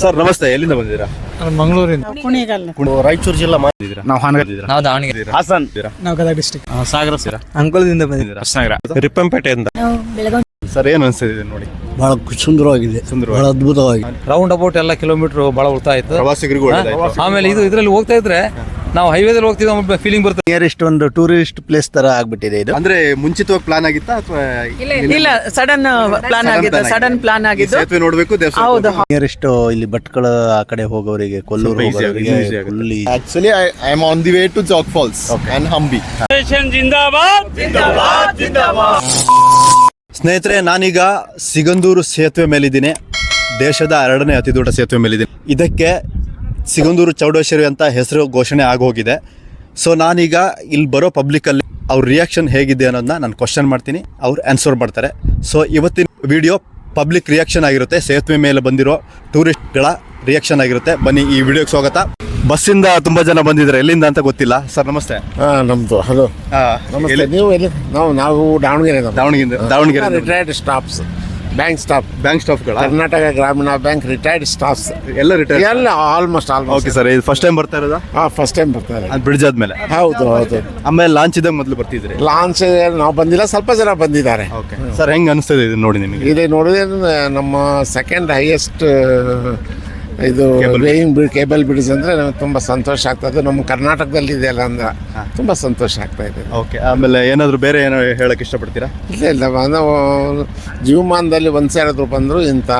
Sir ನಮಸ್ತೆ. ಎಲ್ಲಿಂದ ಬಂದಿದ್ದೀರಾ? ಮಂಗಳೂರಿಂದ. ರಾಯಚೂರು ಜಿಲ್ಲಾ ಬಂದಿದ್ದೀರಾ? ನಾವು ಹಾನಗಲ್ ನಾವು ದಾವಣಗೆರೆ. ಹಾಸನ್. ನಾವು ಗದಗ ಡಿಸ್ಟಿಕ್ ಸಾಗರ ಅಂಕೋಲದಿಂದ ಬಂದಿದ್ದೀರಾ? ಕೃಷ್ಣನಗರ. ರಿಪ್ಪಂಪೇಟೆಯಿಂದ ಸರ್ ಏನು ಅನಿಸ್ತಿದೆ ನೋಡಿ? ಬಹಳ ಸುಂದರವಾಗಿದೆ ಸುಂದರವಾಗಿ. ಬಹಳ ಅದ್ಭುತವಾಗಿ ರೌಂಡ್ ಅಬೌಟ್ ಎಲ್ಲ ಕಿಲೋಮೀಟರ್ ಬಹಳ ಉಳಿತಾಯ ಆಯ್ತು ಪ್ರವಾಸಿಗರಿಗೂ ಆಮೇಲೆ ಇದು ಇದ್ರಲ್ಲಿ ಹೋಗ್ತಾ ಇದ್ರೆ ನಾವು ಹೈವೇದಲ್ಲಿ ಹೋಗ್ತಿದ್ದ ಫೀಲಿಂಗ್ ಬರ್ತದೆ. ನಿಯರೆಸ್ಟ್ ಒಂದು ಟೂರಿಸ್ಟ್ ಪ್ಲೇಸ್ ತರ ಆಗ್ಬಿಟ್ಟಿದೆ ಇದು. ಅಂದ್ರೆ ಮುಂಚಿತವಾಗಿ ಪ್ಲಾನ್ ಆಗಿತ್ತಾ ಅಥವಾ ಇಲ್ಲ ಸಡನ್ ಪ್ಲಾನ್ ಆಗಿದ್ದು ಸಡನ್ ಪ್ಲಾನ್ ಆಗಿದ್ದು. ಸೇತುವೆ ನೋಡಬೇಕು ದೇವಸ್ಥಾನ ಹೌದು ನಿಯರೆಸ್ಟ್ ಇಲ್ಲಿ ಭಟ್ಕಳ ಆ ಕಡೆ ಹೋಗೋರಿಗೆ ಕೊಲ್ಲೂರು ಸ್ವಲ್ಪ easy ಹೋಗೋರಿಗೆ ಆಗುತ್ತೆ, easy ಆಗುತ್ತೆ. On Actually, I, too am on the way to ಜಿಂದಾಬಾದ್ Falls and Hampi. ಸ್ನೇಹಿತರೆ, ನಾನೀಗ ಸಿಗಂದೂರು ಸೇತುವೆ ಮೇಲಿದ್ದೀನಿ. ದೇಶದ ಎರಡನೇ ಅತಿ ದೊಡ್ಡ ಸೇತುವೆ ಮೇಲಿದ್ದೀನಿ. ಇದಕ್ಕೆ ಸಿಗಂದೂರು ಚೌಡೇಶ್ವರಿ ಅಂತ ಹೆಸರು ಘೋಷಣೆ ಆಗೋಗಿದೆ. ಸೊ ನಾನೀಗ ಇಲ್ಲಿ ಬರೋ ಪಬ್ಲಿಕಲ್ಲಿ ಅವ್ರ ರಿಯಾಕ್ಷನ್ ಹೇಗಿದೆ ಅನ್ನೋದನ್ನ ನಾನು ಕ್ವಶನ್ ಮಾಡ್ತೀನಿ. ಅವ್ರು ಆನ್ಸರ್ ಮಾಡ್ತಾರೆ. ಸೊ ಇವತ್ತಿನ ವಿಡಿಯೋ ಪಬ್ಲಿಕ್ ರಿಯಾಕ್ಷನ್ ಆಗಿರುತ್ತೆ. ಸೇತುವೆ ಮೇಲೆ ಬಂದಿರೋ ಟೂರಿಸ್ಟ್ಗಳ ರಿಯಾಕ್ಷನ್ ಆಗಿರುತ್ತೆ. ಬನ್ನಿ ಈ ವಿಡಿಯೋಗೆ ಸ್ವಾಗತ. ಬಸ್ಸಿಂದ ತುಂಬ ಜನ ಬಂದಿದ್ದಾರೆ. ಎಲ್ಲಿಂದ ಅಂತ ಗೊತ್ತಿಲ್ಲ. ಸರ್ ನಮಸ್ತೆ. ಹಾಂ ನಮ್ದು ಹಲೋ. ಆ, ನಮಸ್ತೆ. ಎಲ್ಲಿ- ನೀವು ಎಲ್ಲಿ? ನಾವು ನಾವು Davanagere Davanagere Davanagere retired staffs bank staff bank ಸ್ಟಾಫ್ಗಳ Karnataka Grameena bank retired staffs ಎಲ್ಲ ರಿಟೈರ್ ಎಲ್ಲ ಆಲ್ಮೋಸ್ಟ್ ಓಕೆ ಆಲ್ಮೋಸ್ಟ್ ಸರ್ ಇದು ಫಸ್ಟ್ ಟೈಮ್ ಬರ್ತಾ ಇರೋದಾ? ಹಾಂ ಫಸ್ಟ್ ಟೈಮ್ ಬರ್ತಾರೆ ಅದು ಬ್ರಿಡ್ಜ್ ಆದ್ಮೇಲೆ? ಹೌದು ಹೌದು. ಆಮೇಲೆ ಲಾಂಚ್ ಇದ್ದಾಗ ಮೊದಲು ಬರ್ತಿದ್ರಿ? ಲಾಂಚ್ ನಾವು ಬಂದಿಲ್ಲ ಸ್ವಲ್ಪ ಜನ ಬಂದಿದ್ದಾರೆ. ಓಕೆ ಸರ್ ಹೆಂಗ್ ಅನಿಸ್ತದೆ ಇದು ನೋಡಿ ನಿಮಗೆ? ಇಲ್ಲಿ ನೋಡಿದ್ರೆ ನಮ್ಮ ಸೆಕೆಂಡ್ ಹೈಯೆಸ್ಟ್ ಇದು ರೇಯಿಂಗ್ ವೇಯಿಂಗ್ ಕೇಬಲ್ ಬ್ರಿಡ್ಜ್ ಅಂದರೆ ನಮಗೆ ತುಂಬ ಸಂತೋಷ ಆಗ್ತದೆ. ನಮ್ಮ ಕರ್ನಾಟಕದಲ್ಲಿ ಇದೆಯಲ್ಲ ಅಂದ್ರೆ ತುಂಬ ಸಂತೋಷ ಆಗ್ತಾ ಇದೆ. ಓಕೆ ಆಮೇಲೆ ಏನಾದರೂ ಬೇರೆ ಏನೋ ಹೇಳೋಕೆ ಇಷ್ಟಪಡ್ತೀರಾ? ಇಲ್ಲ ಇಲ್ಲ. ನಾವು ಜೀವಮಾನದಲ್ಲಿ ಒಂದು ಸೇರಿದ್ರು ಬಂದ್ರು ಇಂಥ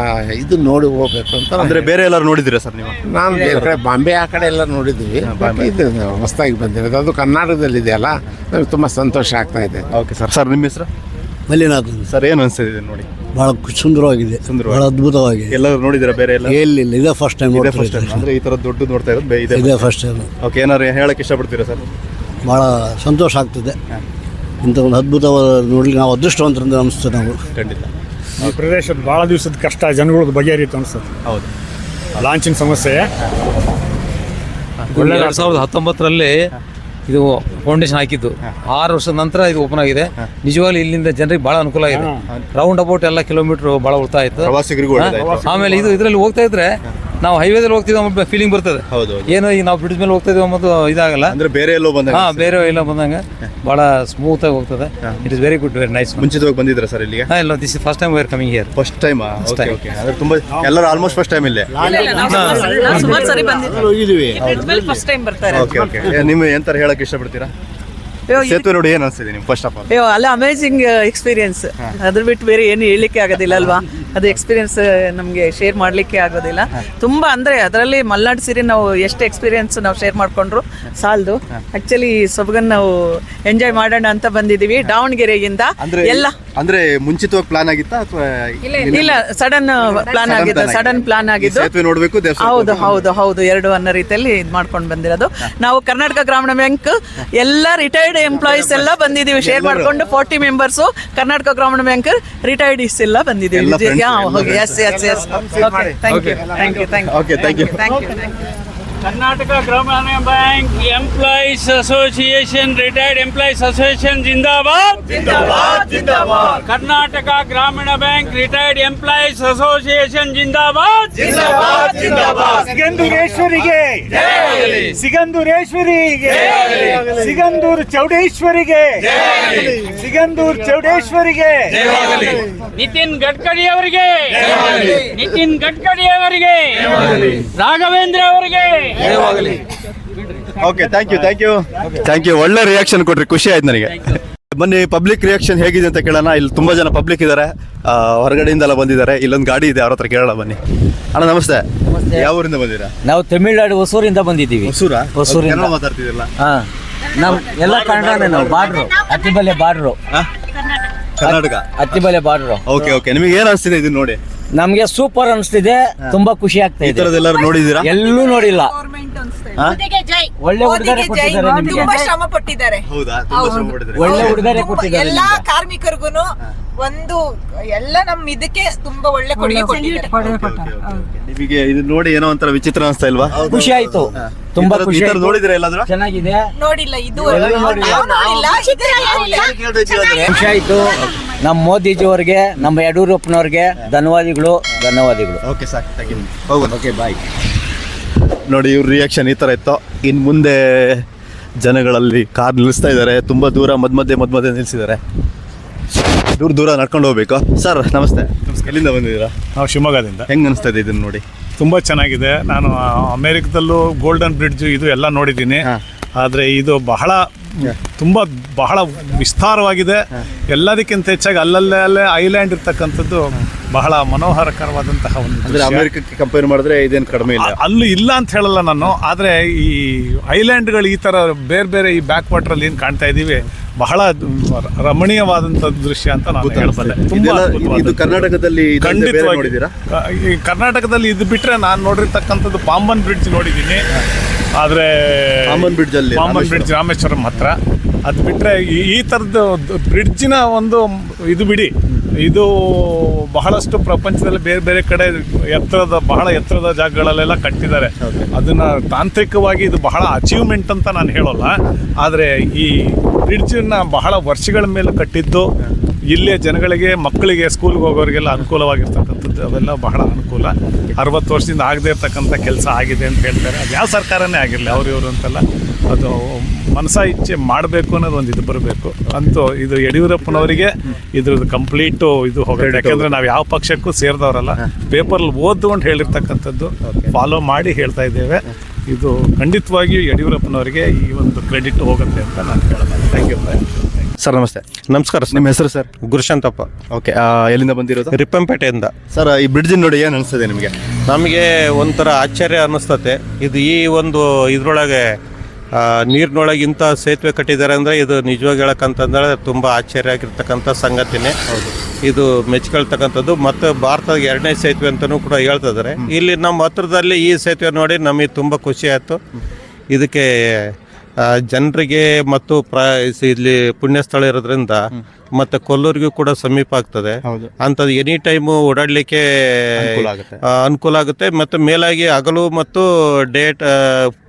ಇದು ನೋಡಿ ಹೋಗ್ಬೇಕು ಅಂತ ಅಂದರೆ ಬೇರೆ ಎಲ್ಲರೂ ನೋಡಿದ್ದೀರಾ ಸರ್ ನೀವು? ನಾನು ಬೇರೆ ಕಡೆ ಬಾಂಬೆ ಆ ಕಡೆ ಎಲ್ಲ ನೋಡಿದ್ದೀವಿ. ಇದು ಹೊಸದಾಗಿ ಬಂದಿರೋದು. ಅದು ಕರ್ನಾಟಕದಲ್ಲಿ ಇದೆಯಲ್ಲ ನಮಗೆ ತುಂಬ ಸಂತೋಷ ಆಗ್ತಾ ಇದೆ. ಓಕೆ ಸರ್ ಸರ್ ನಿಮ್ಮ ಹೆಸರು? ಮಲ್ಲಿನಾಥ್ ಸರ್ ಏನು ಅನಿಸ್ತಿದೆ ನೋಡಿ? ಬಹಳ ಸುಂದರವಾಗಿದೆ ಸುಂದರವಾಗಿ. ಬಹಳ ಅದ್ಭುತವಾಗಿದೆ. ಎಲ್ಲರೂ ನೋಡಿದಿರಾ ಬೇರೆ ಎಲ್ಲ? ಎಲ್ಲಿಲ್ಲ ಇದೇ ಫಸ್ಟ್ ಟೈಮ್ ಇದೇ ಫಸ್ಟ್ ಟೈಮ್ ಅಂದ್ರೆ ಈ ತರ ದೊಡ್ಡ ನೋಡ್ತಾ ಇರೋದು ಬೇ- ಇದೆ ಇದೇ ಫಸ್ಟ್ ಟೈಮ್ ಓಕೆ ಏನಾರು ಹೇಳಕ್ ಇಷ್ಟಪಡ್ತೀರಾ ಸರ್? ಬಹಳ ಸಂತೋಷ ಆಗ್ತದೆ. ಇಂಥ ಒಂದು ಅದ್ಭುತವಾದ ನೋಡಲಿ ನಾವು ಅದೃಷ್ಟವಂತರಿಂದ ಅನಿಸ್ತದೆ ನಾವು. ಖಂಡಿತ. ಈ ಪ್ರದೇಶದ ಭಾಳ ದಿವಸದ ಕಷ್ಟ ಜನಗಳದ್ದು ಬಗೆಹರಿತು ಅನ್ಸುತ್ತೆ. ಹೌದು. ಲಾಂಚಿನ ಸಮಸ್ಯೆ. ಒಳ್ಳೆ ಎರಡು ಸಾವಿರದ ಹತ್ತೊಂಬತ್ತರಲ್ಲಿ ಇದು ಫೌಂಡೇಶನ್ ಹಾಕಿದ್ದು. ಆರು ವರ್ಷದ ನಂತರ ಇದು ಓಪನ್ ಆಗಿದೆ. ನಿಜವಾಗ್ಲೂ ಇಲ್ಲಿಂದ ಜನರಿಗೆ ಬಹಳ ಅನುಕೂಲ ಆಗಿದೆ. ರೌಂಡ್ ಅಬೌಟ್ ಎಲ್ಲ ಕಿಲೋಮೀಟರ್ ಬಹಳ ಉಳಿತಾಯ ಆಯ್ತು ಆಮೇಲೆ ಇದು ಇದರಲ್ಲಿ ಹೋಗ್ತಾ ಇದ್ರೆ ನಾವು ಹೈವೇದಲ್ಲಿ ಹೋಗ್ತಿದ್ದ ಫೀಲಿಂಗ್ ಬರ್ತದೆ. ಹೌದು ಏನೋ ಈಗ ನಾವು ಬ್ರಿಡ್ಜ್ ಮೇಲೆ ಹೋಗ್ತಾ ಇದೀವಿ ಅನ್ನೋದು ಇದಾಗಲ್ಲ. ಅಂದ್ರೆ ಬೇರೆ ಎಲ್ಲೋ ಬಂದಾಗ ಹಾ ಬೇರೆ ಎಲ್ಲೋ ಬಂದಂಗ. ಬಹಳ ಸ್ಮೂತ್ ಆಗಿ ಹೋಗ್ತದೆ. It is very good very nice ಮುಂಚಿತವಾಗಿ ಬಂದಿದ್ರ ಸರ್ ಇಲ್ಲಿಗೆ? ಹಾ ಇಲ್ಲ this first time we're coming here first time okay okay ಅಂದ್ರೆ ತುಂಬಾ ಎಲ್ಲರೂ ಆಲ್ಮೋಸ್ಟ್ ಫಸ್ಟ್ ಟೈಮ್ ಇಲ್ಲೇ? ಸುಮಾರು ಸರಿ ಬಂದಿದ್ದೀವಿ ಫಸ್ಟ್ ಟೈಮ್ ಬರ್ತಾರೆ. ಓಕೆ ಓಕೆ ನಿಮ್ಮ ಎಂತ ಹೇಳಕ್ ಇಷ್ಟಪಡ್ತೀರಾ? ಸೇತುವೆ ನೋಡಿ ಏನು ಅನಿಸ್ತಿದೆ ನಿಮ್ಗೆ ಫಸ್ಟ್ ಆಫ್ ಆಲ್ ಅಲ್ಲ ಅಮೇಜಿಂಗ್ ಎಕ್ಸ್ಪೀರಿಯನ್ಸ್ ಅದ್ರ ಬಿಟ್ಟು ಬೇರೆ ಏನು ಹೇಳಲಿಕ್ಕೆ ಆಗೋದಿಲ್ಲ ಅಲ್ವಾ? ಅದು ಎಕ್ಸ್ಪೀರಿಯನ್ಸ್ ನಮಗೆ ಶೇರ್ ಮಾಡಲಿಕ್ಕೆ ಆಗೋದಿಲ್ಲ. ತುಂಬ ಅಂದರೆ ಅದರಲ್ಲಿ ಮಲ್ನಾಡು ಸೀರೆ ನಾವು ಎಷ್ಟು ಎಕ್ಸ್ಪೀರಿಯನ್ಸ್ ನಾವು ಶೇರ್ ಮಾಡಿಕೊಂಡ್ರು ಸಾಲದು. ಆ್ಯಕ್ಚುಲಿ ಸೊಬಗನ್ನು ನಾವು ಎಂಜಾಯ್ ಮಾಡೋಣ ಅಂತ ಬಂದಿದ್ದೀವಿ ದಾವಣಗೆರೆಯಿಂದ. ಎಲ್ಲ. ಅಂದ್ರೆ ಮುಂಚಿತವಾಗಿ ಪ್ಲಾನ್ ಆಗಿತ್ತಾ ಅಥವಾ ಇಲ್ಲ ಸಡನ್ ಪ್ಲಾನ್ ಆಗಿದ್ದು ಸಡನ್ ಪ್ಲಾನ್ ಆಗಿದ್ದು. ನೋಡ್ಬೇಕು ಹೌದು ಹೌದು ಹೌದು ಎರಡು ಅನ್ನೋ ರೀತಿಯಲ್ಲಿ ಇದು ಮಾಡ್ಕೊಂಡು ಬಂದಿರೋದು. ನಾವು ಕರ್ನಾಟಕ ಗ್ರಾಮೀಣ ಬ್ಯಾಂಕ್ ಎಲ್ಲ ರಿಟೈರ್ಡ್ ಎಂಪ್ಲಾಯೀಸ್ ಎಲ್ಲ ಬಂದಿದ್ದೀವಿ ಶೇರ್ ಮಾಡ್ಕೊಂಡು forty members Karnataka Grameena bank ರಿಟೈರ್ಡೀಸ್ ಎಲ್ಲ ಬಂದಿದ್ದೀವಿ ಹೋಗಿ. Yes yes yes okay thank you thank you thank you okay thank you thank you thank you Karnataka Grameena bank employees association retired employees association ಜಿಂದಾಬಾದ್! ಜಿಂದಾಬಾದ್ ಜಿಂದಾಬಾದ್. Karnataka Grameena bank retired employees association ಜಿಂದಾಬಾದ್! ಸಿಗಂದೂರೇಶ್ವರಿಗೆ ಸಿಗಂದೂರೇಶ್ವರಿಗೆ ಸಿಗಂದೂರು ಚೌಡೇಶ್ವರಿಗೆ! ಸಿಗಂದೂರು ಚೌಡೇಶ್ವರಿಗೆ. ನಿತಿನ್ ಗಡ್ಕರಿ ಅವರಿಗೆ. ನಿತಿನ್ ಗಡ್ಕರಿ ಅವರಿಗೆ. ರಾಘವೇಂದ್ರ ಅವರಿಗೆ. Okay thank you thank you thank you ಒಳ್ಳೆ reaction ಕೊಟ್ರಿ ಖುಷಿ ಆಯ್ತು ನನಗೆ. ಬನ್ನಿ ಪಬ್ಲಿಕ್ ರಿಯಾಕ್ಷನ್ ಹೇಗಿದೆ ಅಂತ ಕೇಳೋಣ. ಇಲ್ಲಿ ತುಂಬಾ ಜನ ಪಬ್ಲಿಕ್ ಇದ್ದಾರೆ ಹೊರಗಡೆಯಿಂದ ಹೊರಗಡೆಯಿಂದೆಲ್ಲ ಬಂದಿದ್ದಾರೆ. ಇಲ್ಲೊಂದು ಗಾಡಿ ಇದೆ ಅವ್ರ ಹತ್ರ ಕೇಳೋಣ ಬನ್ನಿ. ಅಣ್ಣ ನಮಸ್ತೆ. ಯಾವ ಊರಿಂದ ಬಂದಿರಾ ನಾವು ತಮಿಳ್ನಾಡು ಹೊಸೂರಿಂದ ಬಂದಿದ್ದೀವಿ. ಹೊಸೂರ? ಹೊಸೂರಿಂದ. ಮಾತಾಡ್ತಿದ್ದಿಲ್ಲ ಹಾ. ನಮ್ ಎಲ್ಲ ಕನ್ನಡನೇ ನಾವು border Attibele border Karnataka. Attibele border okay okay. ನಿಮಗೆ ಏನ್ ಅನಿಸ್ತಿದೆ ಇದು ನೋಡಿ? ನಮ್ಗೆ ಸೂಪರ್ ಅನಿಸ್ತಿದೆ ತುಂಬಾ ಖುಷಿ ಆಗ್ತಾ ಈ ಇದೆ ತರದೆಲ್ಲರೂ ನೋಡಿದೀರಾ ಎಲ್ಲೂ ನೋಡಿಲ್ಲ. ಒಳ್ಳೆ ಉಡುಗೊರೆ ಕೊಟ್ಟಿದ್ದಾರೆ ನಿಮಗೆ. ತುಂಬಾ ಶ್ರಮ ಪಟ್ಟಿದ್ದಾರೆ. ಹೌದಾ? ತುಂಬಾ ಶ್ರಮ ಪಟ್ಟಿದ್ದಾರೆ. ಒಳ್ಳೆ ಉಡುಗೊರೆ ಕೊಟ್ಟಿದ್ದಾರೆ ಎಲ್ಲಾ ಕಾರ್ಮಿಕರಿಗೂ ಒಂದು ಎಲ್ಲ ನಮ್ ಇದಕ್ಕೆ ತುಂಬಾ ಒಳ್ಳೆ ಕೊಡುಗೆ ಕೊಟ್ಟಿದ್ದಾರೆ. ನಿಮಗೆ ಇದು ನೋಡಿ ಏನೋ ಒಂಥರ ವಿಚಿತ್ರ ಅನಿಸ್ತಾ ಇಲ್ವಾ? ಖುಷಿ ಆಯ್ತು. ತುಂಬಾ ಖುಷಿ ಆಯ್ತು. ನೋಡಿದ್ರೆ ಎಲ್ಲಾದ್ರೂ? ಚೆನ್ನಾಗಿದೆ. ನೋಡಿಲ್ಲ ಇದು. ಖುಷಿ ಆಯ್ತು. ನಮ್ಮ ಮೋದಿಜಿಯವರಿಗೆ ನಮ್ಮ ಯಡಿಯೂರಪ್ಪನವ್ರಿಗೆ ಧನ್ಯವಾದಿಗಳು ಧನ್ಯವಾದಗಳು. ಓಕೆ ಸಾಕು ಓಕೆ ಬಾಯ್ ನೋಡಿ ಇವ್ರ ರಿಯಾಕ್ಷನ್ ಈ ಥರ ಇತ್ತು. ಇನ್ನು ಮುಂದೆ ಜನಗಳಲ್ಲಿ ಕಾರ್ ನಿಲ್ಲಿಸ್ತಾ ಇದ್ದಾರೆ. ತುಂಬ ದೂರ ಮಧ್ಯ ಮಧ್ಯೆ ಮಧ್ಯ ಮಧ್ಯೆ ನಿಲ್ಲಿಸಿದ್ದಾರೆ ದೂರ ದೂರ ನಡ್ಕೊಂಡು ಹೋಗ್ಬೇಕು. ಸರ್ ನಮಸ್ತೆ. ಎಲ್ಲಿಂದ ಬಂದಿದ್ದೀರಾ? ನಾವು ಶಿವಮೊಗ್ಗದಿಂದ. ಹೆಂಗೆ ಅನಿಸ್ತಾ ಇದೆ ಇದನ್ನು ನೋಡಿ? ತುಂಬ ಚೆನ್ನಾಗಿದೆ. ನಾನು ಅಮೇರಿಕದಲ್ಲೂ ಅಮೆರಿಕದಲ್ಲೂ ಗೋಲ್ಡನ್ ಬ್ರಿಡ್ಜ್ ಇದು ಎಲ್ಲ ನೋಡಿದ್ದೀನಿ. ಆದರೆ ಇದು ಬಹಳ ತುಂಬ ಬಹಳ ವಿಸ್ತಾರವಾಗಿದೆ. ಎಲ್ಲದಕ್ಕಿಂತ ಹೆಚ್ಚಾಗಿ ಅಲ್ಲಲ್ಲೇ ಅಲ್ಲೇ ಐಲ್ಯಾಂಡ್ ಇರ್ತಕ್ಕಂಥದ್ದು ಬಹಳ ಮನೋಹರಕರವಾದಂತಹ ಒಂದು. ಅಮೆರಿಕಕ್ಕೆ ಕಂಪೇರ್ ಮಾಡಿದ್ರೆ ಇದೇನು ಕಡಿಮೆ ಇಲ್ಲ. ಅಲ್ಲಿ ಇಲ್ಲ ಅಂತ ಹೇಳಲ್ಲ ನಾನು. ಆದರೆ ಈ ಐಲ್ಯಾಂಡ್ಗಳು ಈ ಥರ ಬೇರೆ ಬೇರೆ ಈ ಬ್ಯಾಕ್ ವಾಟ್ರಲ್ಲಿ ಏನು ಕಾಣ್ತಾ ಇದ್ದೀವಿ ಬಹಳ ರಮಣೀಯವಾದಂಥ ದೃಶ್ಯ ಅಂತ ನಾನು ಹೇಳ್ಬಲ್ಲೆ ಇದು ಕರ್ನಾಟಕದಲ್ಲಿ ಖಂಡಿತವಾಗಿ. ಕರ್ನಾಟಕದಲ್ಲಿ ಇದು ಬಿಟ್ರೆ ನಾನು ನೋಡಿರ್ತಕ್ಕಂಥದ್ದು ಪಾಂಬನ್ ಬ್ರಿಡ್ಜ್ ನೋಡಿದ್ದೀನಿ. ಆದರೆ ಪಾಂಬನ್ ಬ್ರಿಡ್ಜ್ ಅಲ್ಲಿ ಬ್ರಿಡ್ಜ್ ರಾಮೇಶ್ವರಂ. ಹತ್ರ. ಅದು ಬಿಟ್ರೆ ಈ ಈ ಥರದ್ದು ಬ್ರಿಡ್ಜಿನ ಒಂದು ಇದು ಬಿಡಿ. ಇದು ಬಹಳಷ್ಟು ಪ್ರಪಂಚದಲ್ಲಿ ಬೇರೆ ಬೇರೆ ಕಡೆ ಎತ್ತರದ ಬಹಳ ಎತ್ತರದ ಜಾಗಗಳಲ್ಲೆಲ್ಲ ಕಟ್ಟಿದ್ದಾರೆ. ಅದನ್ನ ತಾಂತ್ರಿಕವಾಗಿ ಇದು ಬಹಳ ಅಚೀವ್ಮೆಂಟ್ ಅಂತ ನಾನು ಹೇಳೋಲ್ಲ. ಆದರೆ ಈ ಬ್ರಿಡ್ಜನ್ನು ಬಹಳ ವರ್ಷಗಳ ಮೇಲೆ ಕಟ್ಟಿದ್ದು ಇಲ್ಲಿಯ ಜನಗಳಿಗೆ ಮಕ್ಕಳಿಗೆ ಸ್ಕೂಲ್ಗೆ ಹೋಗೋರಿಗೆಲ್ಲ ಅನುಕೂಲವಾಗಿರ್ತಕ್ಕಂಥದ್ದು. ಅವೆಲ್ಲ ಬಹಳ ಅನುಕೂಲ. ಅರವತ್ತು ವರ್ಷದಿಂದ ಆಗದೇ ಇರ್ತಕ್ಕಂಥ ಕೆಲಸ ಆಗಿದೆ ಅಂತ ಹೇಳ್ತಾರೆ. ಅದು ಯಾವ ಸರ್ಕಾರನೇ ಆಗಿರಲಿ ಅವ್ರು ಇವರು ಅಂತೆಲ್ಲ. ಅದು ಮನಸ ಇಚ್ಛೆ ಮಾಡಬೇಕು ಅನ್ನೋದು ಒಂದು ಇದು ಬರಬೇಕು. ಅಂತೂ ಇದು ಯಡಿಯೂರಪ್ಪನವರಿಗೆ ಇದ್ರದ್ದು ಕಂಪ್ಲೀಟು ಇದು ಹೋಗುತ್ತೆ. ಯಾಕೆಂದರೆ ನಾವು ಯಾವ ಪಕ್ಷಕ್ಕೂ ಸೇರಿದವರಲ್ಲ. ಪೇಪರಲ್ಲಿ ಅಂತ ಹೇಳಿರ್ತಕ್ಕಂಥದ್ದು. ಫಾಲೋ ಮಾಡಿ ಹೇಳ್ತಾ ಇದ್ದೇವೆ. ಇದು ಖಂಡಿತವಾಗಿಯೂ ಯಡಿಯೂರಪ್ಪನವರಿಗೆ ಈ ಒಂದು ಕ್ರೆಡಿಟ್ ಹೋಗುತ್ತೆ ಅಂತ ನಾನು ಹೇಳ್ತೇನೆ ಥ್ಯಾಂಕ್ ಯು ಸರ್ ನಮಸ್ತೆ. ನಮಸ್ಕಾರ ಸರ್. ನಿಮ್ಮ ಹೆಸರು ಸರ್? ಗುರುಶಾಂತಪ್ಪ. ಓಕೆ ಎಲ್ಲಿಂದ ಬಂದಿರೋದು? ರಿಪ್ಪಂಪೇಟೆಯಿಂದ ಸರ್ ಈ ಬ್ರಿಡ್ಜ್ ನೋಡಿ ಏನು ಅನಿಸ್ತದೆ ನಿಮಗೆ? ನಮಗೆ ಒಂಥರ ಆಶ್ಚರ್ಯ ಅನ್ನಿಸ್ತತೆ. ಇದು ಈ ಒಂದು ಇದ್ರೊಳಗೆ ಆ, ನೀರಿನೊಳಗೆ ಇಂಥ ಸೇತುವೆ ಕಟ್ಟಿದ್ದಾರೆ ಅಂದರೆ ಇದು ನಿಜವಾಗಿ ಹೇಳಕ್ಕಂತಂದ್ರೆ ತುಂಬ ಆಶ್ಚರ್ಯ ಆಗಿರ್ತಕ್ಕಂಥ ಸಂಗತಿನೇ ಇದು ಮೆಚ್ಕೊಳ್ತಕ್ಕಂಥದ್ದು. ಮತ್ತು ಭಾರತದ ಎರಡನೇ ಸೇತುವೆ ಅಂತಲೂ ಕೂಡ ಹೇಳ್ತಿದ್ದಾರೆ ಇಲ್ಲಿ ನಮ್ಮ ಹತ್ರದಲ್ಲಿ ಈ ಸೇತುವೆ ನೋಡಿ ನಮಗೆ ತುಂಬ ಖುಷಿ ಆಯಿತು. ಇದಕ್ಕೆ ಜನರಿಗೆ ಮತ್ತು ಪ್ರ ಇಲ್ಲಿ ಪುಣ್ಯಸ್ಥಳ ಇರೋದ್ರಿಂದ ಮತ್ತೆ ಕೊಲ್ಲೂರಿಗೂ ಕೂಡ ಸಮೀಪ ಆಗ್ತದೆ. ಅಂಥದ್ದು ಎನಿ ಟೈಮ್ ಓಡಾಡಲಿಕ್ಕೆ ಅನುಕೂಲ ಆಗುತ್ತೆ. ಅನುಕೂಲ ಆಗುತ್ತೆ ಮತ್ತು ಮೇಲಾಗಿ ಹಗಲು ಮತ್ತು ಡೇಟ್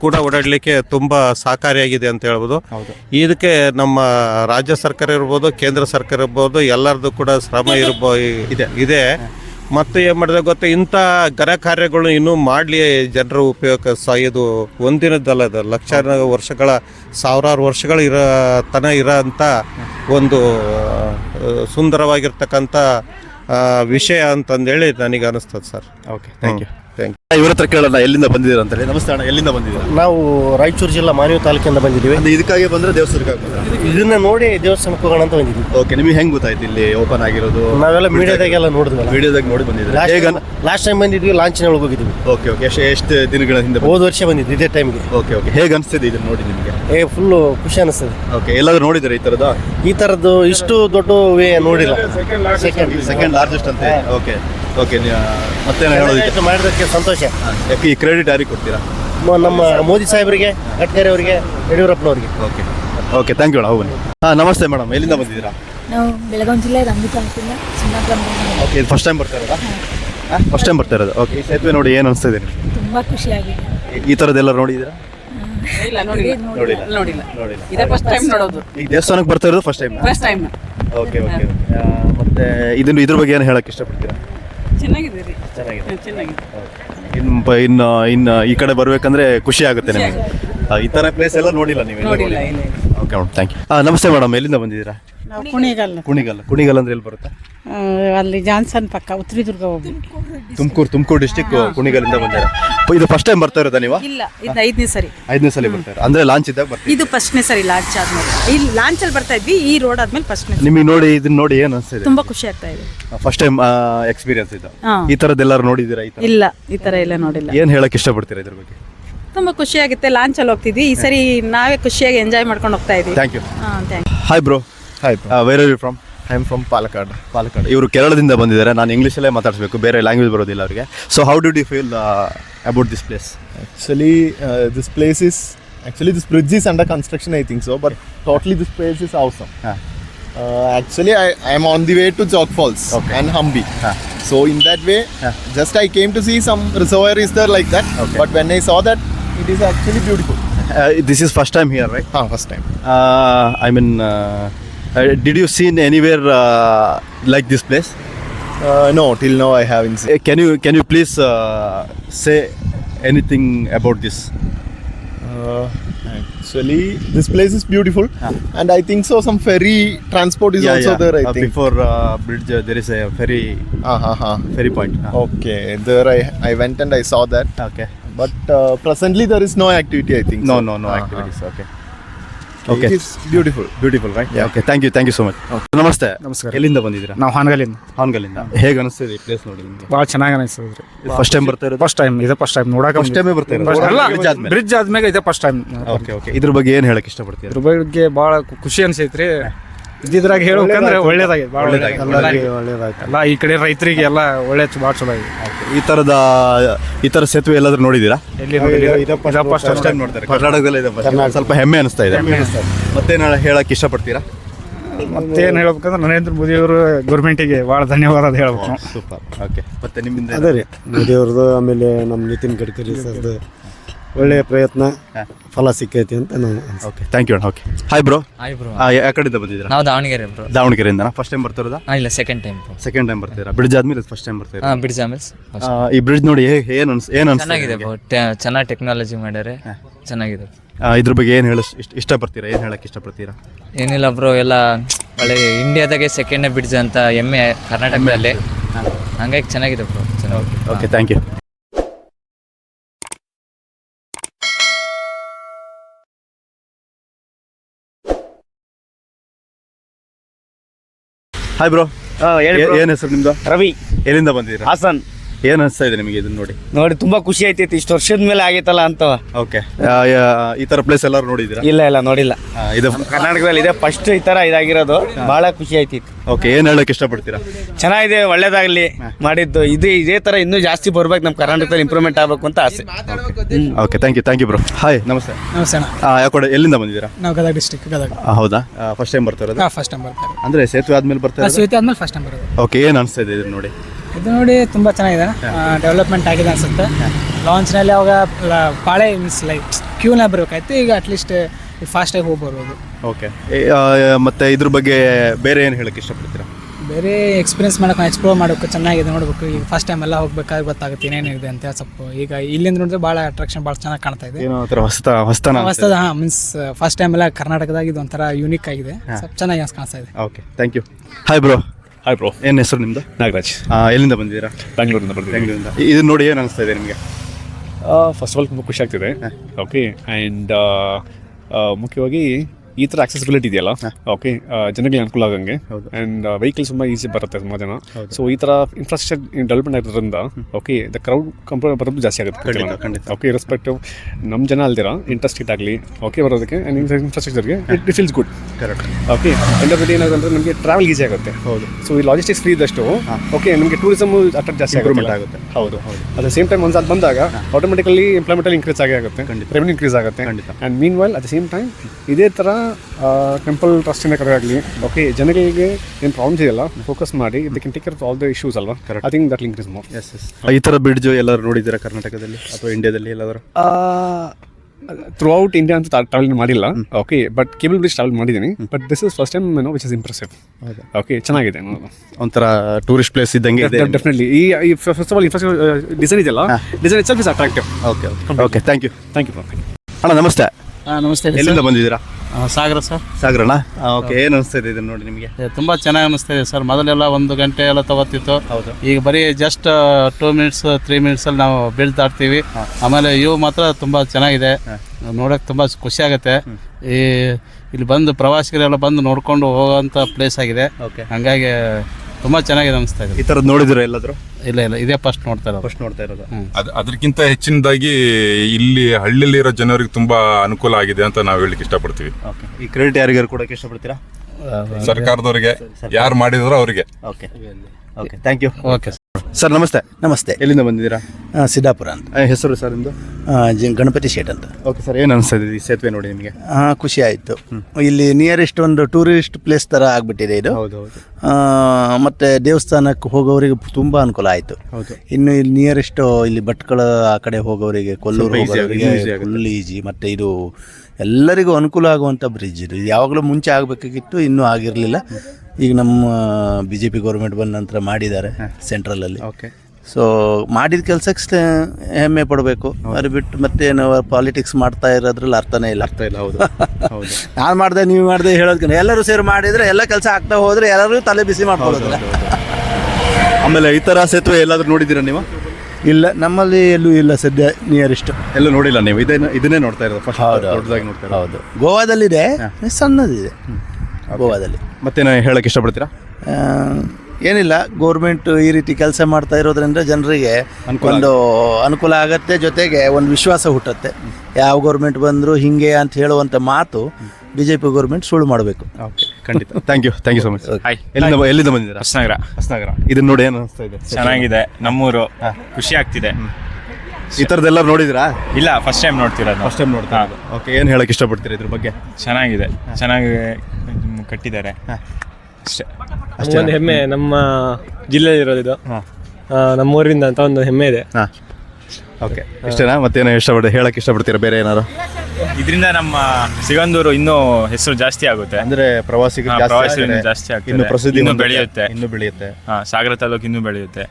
ಕೂಡ ಓಡಾಡಲಿಕ್ಕೆ ತುಂಬ ಸಹಕಾರಿಯಾಗಿದೆ ಅಂತ ಹೇಳ್ಬೋದು. ಇದಕ್ಕೆ ನಮ್ಮ ರಾಜ್ಯ ಸರ್ಕಾರ ಇರ್ಬೋದು ಕೇಂದ್ರ ಸರ್ಕಾರ ಇರ್ಬೋದು ಎಲ್ಲರದು ಕೂಡ ಶ್ರಮ ಇರ್ಬೋ ಇದೆ. ಮತ್ತು ಏನು ಮಾಡಿದ್ರೆ ಗೊತ್ತಾ ಇಂಥ ಘನ ಕಾರ್ಯಗಳು ಇನ್ನೂ ಮಾಡಲಿ ಜನರ ಉಪಯೋಗ ಸಾಯೋದು ಒಂದಿನದಲ್ಲ ಒಂದಿನದ್ದಲ್ಲ ಅದು. ಲಕ್ಷಾರು ವರ್ಷಗಳ ಸಾವಿರಾರು ವರ್ಷಗಳ ಇರೋ ತನ ಇರೋ ಅಂಥ ಒಂದು ಸುಂದರವಾಗಿರ್ತಕ್ಕಂಥ ವಿಷಯ ಅಂತಂದೇಳಿ ನನಗೆ ಅನಿಸ್ತದೆ ಸರ್. ಓಕೆ ಥ್ಯಾಂಕ್ ಯು ಇವ್ರ ಹತ್ರ ಕೇಳೋಣ ಎಲ್ಲಿಂದ ಬಂದಿದ್ದೀರಾ ಅಂತೇಳಿ. ನಮಸ್ತೆ ಅಣ್ಣ ಎಲ್ಲಿಂದ ಬಂದಿದ್ದೀರಾ? ನಾವು ರಾಯಚೂರು ಜಿಲ್ಲಾ ಮಾನವ ತಾಲೂಕಿಂದ ಬಂದಿದ್ದೀವಿ. ಅಂದ್ರೆ ಇದಕ್ಕಾಗಿ ಬಂದ್ರೆ ದೇವಸ್ಥಾನಕ್ಕಾಗಿ ಬಂದ್ರೆ ಇದನ್ನ ನೋಡಿ ದೇವಸ್ಥಾನಕ್ಕೆ ಹೋಗೋಣ ಅಂತ ಬಂದಿದ್ವಿ ಓಕೆ ನಿಮಗೆ ಹೆಂಗ್ ಗೊತ್ತಾಯ್ತು ಇಲ್ಲಿ ಓಪನ್ ಆಗಿರೋದು? ನಾವೆಲ್ಲ ಮೀಡಿಯಾದಾಗೆಲ್ಲ ನೋಡಿದ್ವಿ ಮೀಡಿಯಾದಾಗ ನೋಡಿ ಬಂದಿದ್ದೀರಾ? ಲಾಸ್ಟ್ ಹೇಗ ಲಾಸ್ಟ್ ಟೈಮ್ ಬಂದಿದ್ವಿ ಲಾಂಚಿನ ಒಳಗೆ ಹೋಗಿದ್ವಿ ಓಕೆ ಓಕೆ ಎಷ್ಟು ಎಷ್ಟು ದಿನಗಳ ಹಿಂದೆ ಹೋದ ವರ್ಷ ಬಂದಿದ್ವಿ ಇದೇ ಟೈಮ್ಗೆ ಓಕೆ ಓಕೆ ಹೇಗೆ ಅನಿಸ್ತಿದೆ ಇದನ್ನ ನೋಡಿ ನಿಮಗೆ? ಏ ಫುಲ್ಲು ಖುಷಿ ಅನಿಸ್ತದೆ. ಓಕೆ ಎಲ್ಲಾದ್ರೂ ನೋಡಿದ್ರೆ ಈ ಥರದ ಈ ಥರದ್ದು ಇಷ್ಟು ದೊಡ್ಡ ವೇ ನೋಡಿಲ್ಲ. ಸೆಕೆಂಡ್ ಸೆಕೆಂಡ್ ಲಾರ್ಜೆಸ್ಟ್ ಅಂತ ಓಕೆ ಓಕೆ ಮತ್ತೆ ಮಾಡಿದಕ್ಕೆ ಸಂತೋಷ. ಯಾಕೆ ಈ ಕ್ರೆಡಿಟ್ ಯಾರಿಗೆ ಕೊಡ್ತೀರಾ? ಮ- ನಮ್ಮ ಮೋದಿ ಸಾಹೇಬರಿಗೆ ಗಡ್ಕರಿ ಅವರಿಗೆ ಯಡಿಯೂರಪ್ಪನವರಿಗೆ. ಓಕೆ ಓಕೆ ಥ್ಯಾಂಕ್ ಯು ಹೌದು ಹಾಂ ನಮಸ್ತೆ ಮೇಡಮ್ ಎಲ್ಲಿಂದ ಬಂದಿದ್ದೀರಾ? ನಾವು ಬೆಳಗಾವಿ ಜಿಲ್ಲೆ ರಂಗಿ ಅಂತಿಲ್ಲ ಓಕೆ ಇದು ಫಸ್ಟ್ ಟೈಮ್ ಬರ್ತಾ ಇರೋದಾ? ಫಸ್ಟ್ ಟೈಮ್ ಬರ್ತಾ ಇರೋದು. ಓಕೆ ಈ ಸೇತುವೆ ನೋಡಿ ಏನು ಅನಿಸ್ತಾ ಇದ್ದೀನಿ ತುಂಬ ಖುಷಿಯಾಗಿದೆ ಈ ಥರದ್ದೆಲ್ಲ ನೋಡಿದ್ದೀರಾ? ನೋಡಿಲ್ಲ. ನೋಡಿಲ್ಲ. ನೋಡಿಲ್ಲ. ನೋಡಿಲ್ಲ. ಇದೇ ಫಸ್ಟ್ ಟೈಮ್ ನೋಡೋದು. ಈಗ ದೇವಸ್ಥಾನಕ್ಕೆ ಬರ್ತಾ ಇರೋದು first time first time okay okay ಮತ್ತೆ ಇದನ್ನು ಇದ್ರ ಬಗ್ಗೆ ಏನು ಹೇಳಕ್ಕೆ ಇಷ್ಟಪಡ್ತೀರಾ? ಚೆನ್ನಾಗಿದೆ ರೀ. ಚೆನ್ನಾಗಿದೆ. ಚೆನ್ನಾಗಿದೆ. ಇನ್ನು ಇನ್ನು ಇನ್ನು ಈ ಕಡೆ ಬರ್ಬೇಕಂದ್ರೆ ಖುಷಿ ಆಗುತ್ತೆ ನಿಮಗೆ. ಈ ಥರ ಪ್ಲೇಸ್ ಎಲ್ಲ ನೋಡಿಲ್ಲ ನೀವು ಓಕೆ ಮೇಡಮ್ ಥ್ಯಾಂಕ್ ಯು ನಮಸ್ತೆ ಮೇಡಮ್ ಎಲ್ಲಿಂದ ಬಂದಿದ್ದೀರಾ? ನಾವು ಕುಣಿಗಲ್. ಕುಣಿಗಲ್. ಕುಣಿಗಲ್ ಅಂದ್ರೆ ಎಲ್ಲಿ ಬರುತ್ತೆ? ಅಲ್ಲಿ ಜಾನ್ಸನ್ ಪಕ್ಕ ಉತ್ತರದುರ್ಗ ಹೋಗಿ ತುಮಕೂರು ತುಮಕೂರು ಡಿಸ್ಟಿಕ್ ಕುಣಿಗಲಿಂದ ಬಂದಿರ? ಇದು ಫಸ್ಟ್ ಟೈಮ್ ಬರ್ತಾ ಇರೋದಾ ನೀವು? ಇಲ್ಲ ಇದು ಐದನೇ ಸರಿ. ಐದನೇ ಸಲ ಬರ್ತಾ ಇರೋ ಅಂದ್ರೆ ಲಾಂಚ್ ಇದ್ದಾಗ ಬರ್ತೀವಿ ಇದು ಫಸ್ಟ್ನೇ ಸರಿ ಲಾಂಚ್ ಆದ್ಮೇಲೆ. ಇಲ್ಲಿ ಲಾಂಚ್ ಅಲ್ಲಿ ಬರ್ತಾ ಇದ್ವಿ ಈ ರೋಡ್ ಆದ್ಮೇಲೆ ಫಸ್ಟ್ನೇ ನಿಮಗೆ ನೋಡಿ ಇದನ್ನ ನೋಡಿ ಏನು ಅನಿಸ್ತಿದೆ ತುಂಬಾ ಖುಷಿ ಆಗ್ತಾ ಇದೆ. ಫಸ್ಟ್ ಟೈಮ್ ಎಕ್ಸ್ಪೀರಿಯನ್ಸ್ ಇದು. ಈ ಥರದ್ದೆಲ್ಲರೂ ನೋಡಿದ್ದೀರಾ ಈ ಥರ ಇಲ್ಲ ಈ ತರ ಎಲ್ಲ ನೋಡಿಲ್ಲ. ಏನು ಹೇಳಕ್ ಇಷ್ಟಪಡ್ತೀರಾ ಇದ್ರ ಬಗ್ಗೆ? ತುಂಬಾ ಖುಷಿ ಆಗುತ್ತೆ ಲಾಂಚ್ ಅಲ್ಲಿ ಹೋಗ್ತಿದ್ವಿ. ಈ ಸರಿ ನಾವೇ ಖುಷಿಯಾಗಿ ಎಂಜಾಯ್ ಮಾಡ್ಕೊಂಡು ಹೋಗ್ತಾ ಇದ್ವಿ. Thank you hi bro hi where are you from I am from Palakkad Palakkad ಇವರು ಕೇರಳದಿಂದ ಬಂದಿದ್ದಾರೆ ನಾನು ಇಂಗ್ಲೀಷಲ್ಲೇ ಮಾತಾಡಿಸ್ಬೇಕು ಬೇರೆ ಲ್ಯಾಂಗ್ವೇಜ್ ಬರೋದಿಲ್ಲ ಅವರಿಗೆ so how did you feel about this place Actually, uh, this place is actually this bridge is under construction. I think so, but totally this place is awesome. Ah. Uh, actually, I I am on the way to Jog Falls Okay. and Humpi. Ah. So in that way, Ah. just I came to see some reservoir is there like that. Okay. But when I saw that, it is actually beautiful. This is first time here right Ah, first time. I mean Uh, did you seen anywhere uh, like this place? Uh, no, till now I haven't seen. Uh, can you can you please uh, say anything about this? Uh, actually, this place is beautiful, ah. and I think so. Some ferry transport is also there. I Uh, think. Before uh, bridge, uh, there is a ferry Ah, ah, ferry point. Ah. Okay, there I I went and I saw that. Okay. But uh, presently there is no activity. I think. No, so. no, no uh-huh. activities. Okay. It beautiful beautiful right okay thank you thank you so much ನಮಸ್ತೆ. ನಮಸ್ಕಾರ. ಎಲ್ಲಿಂದ ಬಂದಿದ್ದೀರಾ? ನಾವು ಹಾನಗಲಿಂದ ಹಾನ್ಗಲ್ಲಿಂದ. ಹೇಗೆ ಅನಿಸ್ತಿದೆ ಈ place ನೋಡಿ ನಿಮಗೆ? ಭಾಳ ಚೆನ್ನಾಗಿ ಅನಿಸ್ತದೆ. ಫಸ್ಟ್ ಟೈಮ್ ಬರ್ತಾ ಇರೋದು? ಫಸ್ಟ್ ಟೈಮ್ ಇದೆ ಫಸ್ಟ್ ಟೈಮ್ ನೋಡಕ ಫಸ್ಟ್ ಟೈಮೇ ಬರ್ತಾ ಇರೋದು? ಬ್ರಿಡ್ಜ್ ಆದ್ಮೇಲೆ? ಇದೆ ಫಸ್ಟ್ ಟೈಮ್ ಓಕೆ ಓಕೆ ಇದ್ರ ಬಗ್ಗೆ ಏನು ಹೇಳಕ್ ಇಷ್ಟಪಡ್ತೀರಾ? ಇದ್ರ ಬಗ್ಗೆ ಭಾಳ ಖುಷಿ ಅನ್ಸೈತ್ರಿ. ಇದ್ದಿದ್ರಾಗ ಹೇಳ್ಬೇಕಂದ್ರೆ ಒಳ್ಳೇದಾಗಿದೆ. ಭಾಳ ಒಳ್ಳೇದಾಗಿದೆ. ಒಳ್ಳೇದಾಗಿದೆ ಒಳ್ಳೆದಾಯ್ತು. ಎಲ್ಲ ಈ ಕಡೆ ರೈತರಿಗೆ ಎಲ್ಲ ಒಳ್ಳೆ ಭಾಳ ಚಲೋ ಆಗಿದೆ. ಈ ತರದ ಈ ತರ ಸೇತುವೆ ಎಲ್ಲಾದ್ರೂ ನೋಡಿದೀರಾ ಎಲ್ಲಿ ಕರ್ನಾಟಕದಲ್ಲಿ ಇದೆ first time. ಸ್ವಲ್ಪ ಹೆಮ್ಮೆ ಅನಿಸ್ತಾ ಇದೆ. ಮತ್ತೇನು ಹೇಳಕ್ ಇಷ್ಟಪಡ್ತೀರಾ? ಮತ್ತೇನು ಹೇಳ್ಬೇಕಂದ್ರೆ ನರೇಂದ್ರ ಮೋದಿ ಅವರು ಗೌರ್ಮೆಂಟಿಗೆ ಭಾಳ ಧನ್ಯವಾದ ಅಂತ ಹೇಳ್ಬೇಕು. ಸೂಪರ್ ಓಕೆ ಮತ್ತೆ ನಿಮ್ಮಿಂದ ಅದೇ ರೀ. ಮೋದಿಯವ್ರದ್ದು ಆಮೇಲೆ ನಮ್ಮ ನಿತಿನ್ ಗಡ್ಕರಿ ಸರ್ದು. ಒಳ್ಳೆಯ ಪ್ರಯತ್ನ ಫಲ ಸಿಕ್ಕೈತಿ ಅಂತ ನಾನು okay thank you okay hi bro hi bro ಯಾವ ಕಡೆಯಿಂದ ಬಂದಿದ್ದೀರಾ? ನಾವು ದಾವಣಗೆರೆ ಬ್ರೋ ದಾವಣಗೆರೆಯಿಂದ ಫಸ್ಟ್ ಟೈಮ್ ಬರ್ತಿರೋದಾ? ಹಾಂ ಇಲ್ಲ second time bro second time ಬರ್ತೀರಾ? ಬ್ರಿಡ್ಜ್ ಆದ್ಮೇಲೆ ಫಸ್ಟ್ ಟೈಮ್ ಬರ್ತೀರಾ? ಹಾಂ ಬ್ರಿಡ್ಜ್ ಆಮೇಲೆ ಈ ಬ್ರಿಡ್ಜ್ ನೋಡಿ ಏನು ಏನ್ ಅನ್ಸ್ ಏನ್ ಅನ್ಸ್ ಚೆನ್ನಾಗಿದೆ ಬ್ರೋ ಚೆನ್ನಾಗಿ ಟೆಕ್ನಾಲಜಿ ಮಾಡ್ಯಾರೆ ಚೆನ್ನಾಗಿದೆ ಇದ್ರ ಬಗ್ಗೆ ಏನು ಹೇಳ ಇಷ್ಟ ಇಷ್ಟಪಡ್ತೀರಾ? ಏನು ಹೇಳಕ್ಕೆ ಇಷ್ಟಪಡ್ತೀರಾ? ಏನಿಲ್ಲ ಬ್ರೋ ಎಲ್ಲ ಒಳ್ಳೆ ಇಂಡಿಯಾದಾಗೆ ಸೆಕೆಂಡ್ ಬ್ರಿಡ್ಜ್ ಅಂತ ಹೆಮ್ಮೆ ಕರ್ನಾಟಕದಲ್ಲಿ. ಹಂಗಾಗಿ ಚೆನ್ನಾಗಿದೆ ಬ್ರೋ ಚೆನ್ನಾಗಿ okay thank you hi bro ಏನ್ ಹೆಸರು ನಿಮ್ದು? ರವಿ. ಎಲ್ಲಿಂದ ಬಂದಿದ್ದೀರಾ? ಹಾಸನ್. ಏನ್ ಅನಿಸ್ತಾ ಇದೆ ನಿಮಗೆ ಇದನ್ನ ನೋಡಿ? ನೋಡಿ ತುಂಬಾ ಖುಷಿ ಆಯ್ತೈತಿ. ಇಷ್ಟು ವರ್ಷದ ಮೇಲೆ ಆಗೈತಲ್ಲ ಅಂತ. ಓಕೆ ಈ ತರ ಪ್ಲೇಸ್ ಎಲ್ಲರೂ ನೋಡಿದ್ದೀರಾ? ಇಲ್ಲ ಇಲ್ಲ ನೋಡಿಲ್ಲ. ಆ, ಇದು ಕರ್ನಾಟಕದಲ್ಲಿ ಇದೆ. ಫಸ್ಟ್ ಈ ತರ ಇದಾಗಿರೋದು. ಬಹಳ ಖುಷಿ ಆಯ್ತಿತ್ತು ಓಕೆ ಏನ್ ಹೇಳಕ್ ಇಷ್ಟಪಡ್ತೀರಾ? ಚೆನ್ನಾಗಿದೆ ಒಳ್ಳೇದಾಗ್ಲಿ ಮಾಡಿದ್ದು. ಇದು ಇದೇ ತರ ಇನ್ನೂ ಜಾಸ್ತಿ ಬರ್ಬೇಕು. ನಮ್ಮ ಕರ್ನಾಟಕದಲ್ಲಿ ಇಂಪ್ರೂವ್ಮೆಂಟ್ ಆಗ್ಬೇಕು ಅಂತ ಆಸೆ. Okay thank you thank you bro hi ನಮಸ್ತೆ. ನಮಸ್ತೆ ಯಾವ ಕಡೆ ಎಲ್ಲಿಂದ ಬಂದಿದ್ದೀರಾ? ನಾವು ಗದಗ ಡಿಸ್ಟಿಕ್ ಗದಗ. ಆ, ಹೌದಾ ಫಸ್ಟ್ ಟೈಮ್ ಬರ್ತಾ ಇರೋದು? ಫಸ್ಟ್ ಟೈಮ್ ಬರ್ತಾರೆ ಅಂದ್ರೆ ಸೇತುವೆ ಆದ್ಮೇಲೆ ಬರ್ತಾ ಸೇತುವೆ ಸ್ವೀತಿ ಆದ್ಮೇಲೆ ಫಸ್ಟ್ ಟೈಮ್ ಬರೋದು. ಓಕೆ ಏನು ಅನ್ಸ್ತಾ ಇದೆ ಇದನ್ನ ನೋಡಿ. ಇದು ನೋಡಿ ತುಂಬ ಚೆನ್ನಾಗಿದೆ. ಡೆವಲಪ್ಮೆಂಟ್ ಆಗಿದೆ ಅನ್ಸುತ್ತೆ. ಲಾಂಚ್ನಲ್ಲಿ ಅವಾಗ ಭಾಳ ಪಾಳೆ ಮೀನ್ಸ್ ಲೈಕ್ ಕ್ಯೂನ ಬರಬೇಕಾಯ್ತು. ಈಗ ಅಟ್ಲೀಸ್ಟ್ ಫಾಸ್ಟಾಗಿ ಹೋಗಿ ಬರ್ಬೋದು ಓಕೆ ಮತ್ತೆ ಇದ್ರ ಬಗ್ಗೆ ಬೇರೆ ಏನು ಹೇಳಕ್ಕೆ ಇಷ್ಟಪಡ್ತೀರಾ? ಬೇರೆ ಎಕ್ಸ್ಪೀರಿಯನ್ಸ್ ಮಾಡೋಕೆ ಎಕ್ಸ್ಪ್ಲೋರ್ ಮಾಡೋಕೆ ಚೆನ್ನಾಗಿದೆ ನೋಡಬೇಕು. ಈಗ ಫಸ್ಟ್ ಟೈಮ್ ಎಲ್ಲ ಹೋಗ್ಬೇಕಾದ್ರೆ ಗೊತ್ತಾಗುತ್ತೆ ಏನೇನಿದೆ ಅಂತ ಸ್ವಲ್ಪ ಈಗ ಇಲ್ಲಿಂದ ನೋಡಿದ್ರೆ ಭಾಳ ಅಟ್ರಾಕ್ಷನ್ ಭಾಳ ಚೆನ್ನಾಗಿ ಕಾಣ್ತಾ ಇದೆ. ಏನೋ ಒಂಥರ ಹೊಸ್ತ ಹೊಸ್ತನ ಹೊಸ್ತದ ಹಾಂ ಮೀನ್ಸ್ ಫಸ್ಟ್ ಟೈಮ್ ಎಲ್ಲ ಕರ್ನಾಟಕದಾಗ ಇದು ಒಂಥರ ಯೂನಿಕ್ ಆಗಿದೆ. ಸ್ವಲ್ಪ ಚೆನ್ನಾಗಿ ಕಾಣಿಸ್ತಾ ಇದೆ. Okay thank you hi bro hi bro ಏನು ಹೆಸರು ನಿಮ್ದು? ನಾಗರಾಜ್. ಎಲ್ಲಿಂದ ಬಂದಿದ್ದೀರಾ? ಬೆಂಗಳೂರಿಂದ ಬರ್ತೀವಿ ಬೆಂಗಳೂರಿಂದ. ಇದನ್ನ ನೋಡಿ ಏನು ಅನಿಸ್ತಾ ಇದೆ ನಿಮಗೆ? ಫಸ್ಟ್ ಆಫ್ ಆಲ್ ತುಂಬ ಖುಷಿ ಆಗ್ತಿದೆ. ಓಕೆ ಆ್ಯಂಡ್ ಮುಖ್ಯವಾಗಿ ಈ ಥರ ಆಕ್ಸೆಸಿಬಿಲಿಟಿ ಇದೆಯಲ್ಲ? ಓಕೆ ಜನಗಳಿಗೆ ಅನುಕೂಲ ಆಗಂಗೆ. ಆ್ಯಂಡ್ ವೆಹಿಕಲ್ ತುಂಬ ಈಸಿ ಬರುತ್ತೆ ತುಂಬ ಜನ. ಸೊ ಈ ಥರ ಇನ್ಫ್ರಾಸ್ಟ್ರಕ್ಚರ್ ಡೆವಲಪ್ಮೆಂಟ್ ಆಗಿರೋದ್ರಿಂದ ಓಕೆ ದ ಕ್ರೌಡ್ ಕಂಪೇರ್ ಬರೋದು ಜಾಸ್ತಿ ಆಗುತ್ತೆ. ಓಕೆ ರೆಸ್ಪೆಕ್ಟಿವ್ ನಮ್ಮ ಜನ ಅಲ್ದಿರ ಇಂಟ್ರೆಸ್ಟ್ ಆಗಲಿ ಓಕೆ ಬರೋದಕ್ಕೆ and ಇನ್ಫ್ರಾಸ್ಟ್ರಕ್ಚರ್ಗೆ it feels good correct okay end of ಏನಾಗುತ್ತೆ ನಮಗೆ ಟ್ರಾವೆಲ್ ಈಸಿ ಆಗುತ್ತೆ. ಹೌದು. ಸೊ ಈ ಲಾಜಿಸ್ಟಿಕ್ಸ್ ಫ್ರೀ ಇದ್ದಷ್ಟು ಓಕೆ ನಮಗೆ ಟೂರಿಸಮ್ ಅಟ್ರಾಕ್ಟ್ ಜಾಸ್ತಿ ಆಗುತ್ತೆ ಹೌದು. ಹೌದು. ಅಟ್ ದ ಸೇಮ್ ಟೈಮ್ ಒಂದು ಸಾಲ ಬಂದಾಗ ಆಟೋಮೆಟಿಕಲಿ ಎಂಪ್ಲಾಯ್ಮೆಂಟ್ ಇನ್ಕ್ರೀಸ್ ಆಗೇ ಆಗುತ್ತೆ. ಖಂಡಿತ. ರೆವೆನ್ಯೂ ಇನ್ಕ್ರೀಸ್ ಆಗುತ್ತೆ. ಖಂಡಿತ. And meanwhile at the same time ಇದೇ ಥರ ಟೆಂಪಲ್ ಟ್ರಸ್ಟಿಂದ ಕರೆ ಆಗಲಿ ಓಕೆ ಜನಗಳಿಗೆ ಏನು ಪ್ರಾಬ್ಲಮ್ಸ್ ಇದೆಯಲ್ಲ ಫೋಕಸ್ ಮಾಡಿ ಇದಕ್ಕೆ take care all the issues ಅಲ್ವಾ? I think that link is more yes yes ಈ ಥರ ಬ್ರಿಡ್ಜ್ ಎಲ್ಲರೂ ನೋಡಿದ್ದೀರಾ ಕರ್ನಾಟಕದಲ್ಲಿ ಅಥವಾ ಇಂಡಿಯಾದಲ್ಲಿ ಎಲ್ಲಾದರೂ? ಥ್ರೂ ಔಟ್ ಇಂಡಿಯಾ ಅಂತ ಟ್ರಾವೆಲ್ ಮಾಡಿಲ್ಲ. Okay but cable bridge travel ಮಾಡಿದ್ದೀನಿ. But this is first time no which is impressive okay ಚೆನ್ನಾಗಿದೆ ಒಂಥರ ಟೂರಿಸ್ಟ್ ಪ್ಲೇಸ್ ಇದ್ದಂಗೆ ಇದೆ. ಡೆಫಿನೆಟ್ಲಿ ಈ first of all infrastructure design ಇದೆಯಲ್ಲ design itself is attractive okay okay okay thank you thank you ಅಣ್ಣ ನಮಸ್ತೆ. ನಮಸ್ತೆ. ಎಲ್ಲಿಂದ ಬಂದಿದ್ದೀರಾ? ಸಾಗರ ಸರ್? ಸಾಗರನ? ಓಕೆ ಏನು ಅನಿಸ್ತಿದೆ ಇದನ್ನ ನೋಡಿ ನಿಮಗೆ? ತುಂಬ ಚೆನ್ನಾಗಿ ಅನಿಸ್ತಾ ಇದೆ ಸರ್. ಮೊದಲೆಲ್ಲ ಒಂದು ಗಂಟೆ ಎಲ್ಲ ತಗೋತಿತ್ತು. ಹೌದು. ಈಗ ಬರೀ ಜಸ್ಟ್ ಟೂ ಮಿನಿಟ್ಸ್ ತ್ರೀ ಮಿನಿಟ್ಸಲ್ಲಿ ನಾವು ಬೀಳ್ತಾಡ್ತೀವಿ ಆಮೇಲೆ ಇವು ಮಾತ್ರ ತುಂಬ ಚೆನ್ನಾಗಿದೆ. ನೋಡೋಕೆ ತುಂಬ ಖುಷಿ ಆಗುತ್ತೆ. ಈ ಇಲ್ಲಿ ಬಂದು ಪ್ರವಾಸಿಗರೆಲ್ಲ ಬಂದು ನೋಡ್ಕೊಂಡು ಹೋಗೋವಂಥ ಪ್ಲೇಸ್ ಆಗಿದೆ. ಓಕೆ. ಹಂಗಾಗಿ ತುಂಬ ಚೆನ್ನಾಗಿದೆ ಅನಿಸ್ತಾ ಇದೆ. ಈ ಥರದ್ದು ನೋಡಿದಿರ ಎಲ್ಲಾದರೂ? ಇಲ್ಲ ಇಲ್ಲ. ಇದೇ ಫಸ್ಟ್ ನೋಡ್ತಾ ಇರೋದು. ಫಸ್ಟ್ ನೋಡ್ತಾ ಇರೋದು. ಅದ್ ಅದಕ್ಕಿಂತ ಹೆಚ್ಚಿನದಾಗಿ ಇಲ್ಲಿ ಹಳ್ಳಿಲಿರೋ ಜನರಿಗೆ ತುಂಬಾ ಅನುಕೂಲ ಆಗಿದೆ ಅಂತ ನಾವು ಹೇಳಲಿಕ್ಕೆ ಇಷ್ಟಪಡ್ತೀವಿ. ಓಕೆ ಈ ಕ್ರೆಡಿಟ್ ಯಾರಿಗಾರು ಕೊಡೋಕೆ ಇಷ್ಟಪಡ್ತೀರಾ? ಸರ್ಕಾರದವರಿಗೆ ಯಾರು ಮಾಡಿದ್ರು ಅವರಿಗೆ. Okay okay thank you okay sir ನಮಸ್ತೆ. ನಮಸ್ತೆ. ಎಲ್ಲಿಂದ ಬಂದಿದ್ದೀರಾ? ಆ, ಸಿದ್ದಾಪುರ ಅಂತ. ಆ, ಹೆಸರು ಸರ್ ನಿಮ್ಮದು ಆ, ಜಿ- ಗಣಪತಿ ಶೇಟ್ ಅಂತ. ಓಕೆ ಸರ್ ಏನು ಅನಿಸ್ತಾ ಇದೆ ಈ ಸೇತುವೆ ನೋಡಿ ನಿಮಗೆ? ಆ, ಖುಷಿ ಆಯಿತು. ಇಲ್ಲಿ ನಿಯರೆಸ್ಟ್ ಒಂದು ಟೂರಿಸ್ಟ್ ಪ್ಲೇಸ್ ಥರ ಆಗಿಬಿಟ್ಟಿದೆ ಇದು. ಹೌದು ಹೌದು. ಆ, ಮತ್ತೆ ದೇವಸ್ಥಾನಕ್ಕೆ ಹೋಗೋರಿಗೆ ತುಂಬ ಅನುಕೂಲ ಆಯಿತು. ಹೌದು. ಇನ್ನು ಇಲ್ಲಿ ನಿಯರೆಸ್ಟ್ ಇಲ್ಲಿ ಭಟ್ಕಳ ಆ ಕಡೆ ಹೋಗೋರಿಗೆ ಕೊಲ್ಲೂರು ಸ್ವಲ್ಪ easy ಹೋಗೋರಿಗೆ easy ಆಗುತ್ತೆ. ಫುಲ್ ಈಜಿ ಮತ್ತು ಇದು ಎಲ್ಲರಿಗೂ ಅನುಕೂಲ ಆಗುವಂಥ ಬ್ರಿಡ್ಜ್ ಇದು ಇದು. ಯಾವಾಗಲೂ ಮುಂಚೆ ಆಗಬೇಕಾಗಿತ್ತು ಇನ್ನೂ ಆಗಿರಲಿಲ್ಲ. ಈಗ ನಮ್ಮ ಬಿ ಜೆ ಪಿ ಗೌರ್ಮೆಂಟ್ ಬಂದ ನಂತರ ಮಾಡಿದ್ದಾರೆ ಸೆಂಟ್ರಲಲ್ಲಿ ಓಕೆ. ಸೊ ಮಾಡಿದ ಕೆಲಸಕ್ಕೆ ಹೆಮ್ಮೆ ಪಡಬೇಕು. ಅದು ಬಿಟ್ಟು ಮತ್ತೇನು ಪಾಲಿಟಿಕ್ಸ್ ಮಾಡ್ತಾ ಇರೋದ್ರಲ್ಲಿ ಅರ್ಥನೇ ಇಲ್ಲ. ಅರ್ಥ ಇಲ್ಲ ಹೌದು. ಹೌದು. ನಾನು ಮಾಡಿದೆ ನೀವು ಮಾಡಿದೆ ಹೇಳೋದಕ್ಕೆ ಎಲ್ಲರೂ ಸೇರಿ ಮಾಡಿದರೆ ಎಲ್ಲ ಕೆಲಸ ಆಗ್ತಾ ಹೋದರೆ ಎಲ್ಲರೂ ತಲೆ ಬಿಸಿ ಮಾಡ್ಕೊಳ್ಳೋದಿಲ್ಲ ಆಮೇಲೆ ಈ ಥರ ಸೇತುವೆ ಎಲ್ಲಾದರೂ ನೋಡಿದ್ದೀರಾ ನೀವು? ಇಲ್ಲ ನಮ್ಮಲ್ಲಿ ಎಲ್ಲೂ ಇಲ್ಲ ಸದ್ಯ ನಿಯರೆಸ್ಟ್ ಎಲ್ಲೂ ನೋಡಿಲ್ಲ ನೀವು? ಇದೇ ಇದನ್ನೇ ನೋಡ್ತಾ ಇರೋದು ಫಸ್ಟ್ ಹೌದು, ಹೌದು. ದೊಡ್ಡದಾಗಿ ನೋಡ್ತಾ ಇರೋದು. ಹೌದು. ಗೋವಾದಲ್ಲಿದೆ ಸಣ್ಣದಿದೆ. ಗೋವಾದಲ್ಲಿ. ಮತ್ತೇನು ಹೇಳಕ್ಕೆ ಇಷ್ಟಪಡ್ತೀರಾ? ಆ, ಏನಿಲ್ಲ ಗೋರ್ಮೆಂಟ್ ಈ ರೀತಿ ಕೆಲಸ ಮಾಡ್ತಾ ಇರೋದ್ರಿಂದ ಜನರಿಗೆ ಒಂದು ಅನುಕೂಲ ಆಗತ್ತೆ ಜೊತೆಗೆ ಒಂದು ವಿಶ್ವಾಸ ಹುಟ್ಟುತ್ತೆ. ಯಾವ ಗೌರ್ಮೆಂಟ್ ಬಂದರೂ ಹಿಂಗೆ ಅಂತ ಹೇಳುವಂಥ ಮಾತು ಬಿ ಜೆ ಪಿ ಗೌರ್ಮೆಂಟ್ ಸುಳ್ಳು ಮಾಡಬೇಕು. ಓಕೆ ಖಂಡಿತ. Thank you thank you so much ಎಲ್ಲಿಂದ ಎಲ್ಲಿಂದ ಬಂದಿದ್ದೀರಾ? ಹೊಸನಗರ. ಹೊಸನಗರ. ಇದನ್ನ ನೋಡಿ ಏನು ಅನಿಸ್ತಾ ಇದೆ? ಚೆನ್ನಾಗಿದೆ. ನಮ್ಮೂರು. ಖುಷಿ ಆಗ್ತಿದೆ. ಈ ಥರದ್ದೆಲ್ಲ ನೋಡಿದ್ರಾ ಇಲ್ಲ ಫಸ್ಟ್ ಟೈಮ್ ನೋಡ್ತೀರಾ ಫಸ್ಟ್ ಟೈಮ್ ನೋಡ್ತಾ ಓಕೆ ಏನು ಹೇಳಕ್ಕೆ ಇಷ್ಟಪಡ್ತೀರಾ ಇದ್ರ ಬಗ್ಗೆ? ಚೆನ್ನಾಗಿದೆ. ಚೆನ್ನಾಗಿ ಕಟ್ಟಿದ್ದಾರೆ. ಅಷ್ಟೇ. ಒಂದು ಹೆಮ್ಮೆ ನಮ್ಮ ಜಿಲ್ಲೆಯಲ್ಲಿ ಇರೋದು ಇದು ನಮ್ಮೂರಿಂದ ಅಂತ ಒಂದು ಹೆಮ್ಮೆ ಇದೆ. ಹಾಂ. ಓಕೆ ಇಷ್ಟೇನಾ? ಮತ್ತೇನೋ ಇಷ್ಟಪಡ ಹೇಳಕ್ಕೆ ಇಷ್ಟಪಡ್ತೀರಾ? ಬೇರೆ ಏನಾರು ಇದರಿಂದ ನಮ್ಮ ಸಿಗಂದೂರು ಇನ್ನೂ ಹೆಸರು ಜಾಸ್ತಿ ಆಗುತ್ತೆ. ಅಂದ್ರೆ ಪ್ರವಾಸಿಗರು ಜಾಸ್ತಿ ಆಗ್ತಾರೆ. ಇನ್ನು ಪ್ರಸಿದ್ಧಿ ಇನ್ನೂ ಹೊಂದುತ್ತೆ. ಬೆಳೆಯುತ್ತೆ. ಇನ್ನೂ ಬೆಳೆಯುತ್ತೆ. ಹಾ ಸಾಗರ ತಾಲೂಕು ಇನ್ನೂ ಬೆಳೆಯುತ್ತೆ.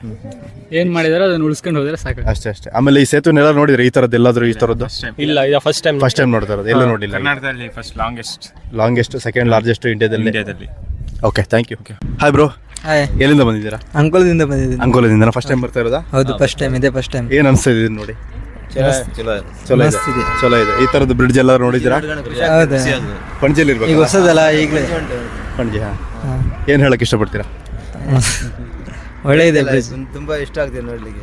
ಏನ್ ಮಾಡಿದಾರೆ? ಅದನ್ನ ಉಳಿಸ್ಕೊಂಡು ಹೋದ್ರೆ ಸಾಕು. ಅಷ್ಟೇ ಅಷ್ಟೇ. ಆಮೇಲೆ ಈ ಸೇತುವೆನೆಲ್ಲ ನೋಡಿದ್ರೆ ಈ ತರದ್ದು ಎಲ್ಲಾದ್ರೂ ಈ ತರದ್ದು? ಇಲ್ಲ ಇದು ಫಸ್ಟ್ ಟೈಮ್ ಫಸ್ಟ್ ಟೈಮ್ ನೋಡ್ತಾ ಇರೋದು. ಎಲ್ಲೂ ನೋಡಿಲ್ಲ ಕರ್ನಾಟಕದಲ್ಲಿ first longest longest second largest ಇಂಡಿಯಾದಲ್ಲಿ ಇಂಡಿಯಾದಲ್ಲಿ okay thank you hi bro hi ಎಲ್ಲಿಂದ ಬಂದಿದ್ದೀರಾ? ಅಂಕೋಲದಿಂದ ಬಂದಿದ್ದೀನಿ. ಅಂಕೋಲದಿಂದ ಫಸ್ಟ್ ಟೈಮ್ ಬರ್ತಾ ಇರೋದಾ? ಹೌದು ಫಸ್ಟ್ ಟೈಮ್ ಇದೆ ಫಸ್ಟ್ ಟೈಮ್ ಏನ್ ಅನ್ಸ್ತಾ ಇದೆ ನೋಡಿ? ಚಲೋ ಇದೆ. ಚಲೋ ಇದೆ. ಈ ತರದ್ದು ಬ್ರಿಡ್ಜ್ ಎಲ್ಲ ನೋಡಿದ್ದೀರಾ? ಹೌದು. ಪಣಜಿಯಲ್ಲಿ ಈಗ ಇರ್ಬೇಕು ಹೊಸದಲ್ಲ ಈಗಲೇ. ಪಣಜಿ ಹಾಂ. ಏನು ಹೇಳಕ್ಕೆ ಇಷ್ಟಪಡ್ತೀರಾ? ಒಳ್ಳೆ ಇದೆ ತುಂಬಾ ಇಷ್ಟ ಆಗ್ತದೆ ನೋಡ್ಲಿಕ್ಕೆ.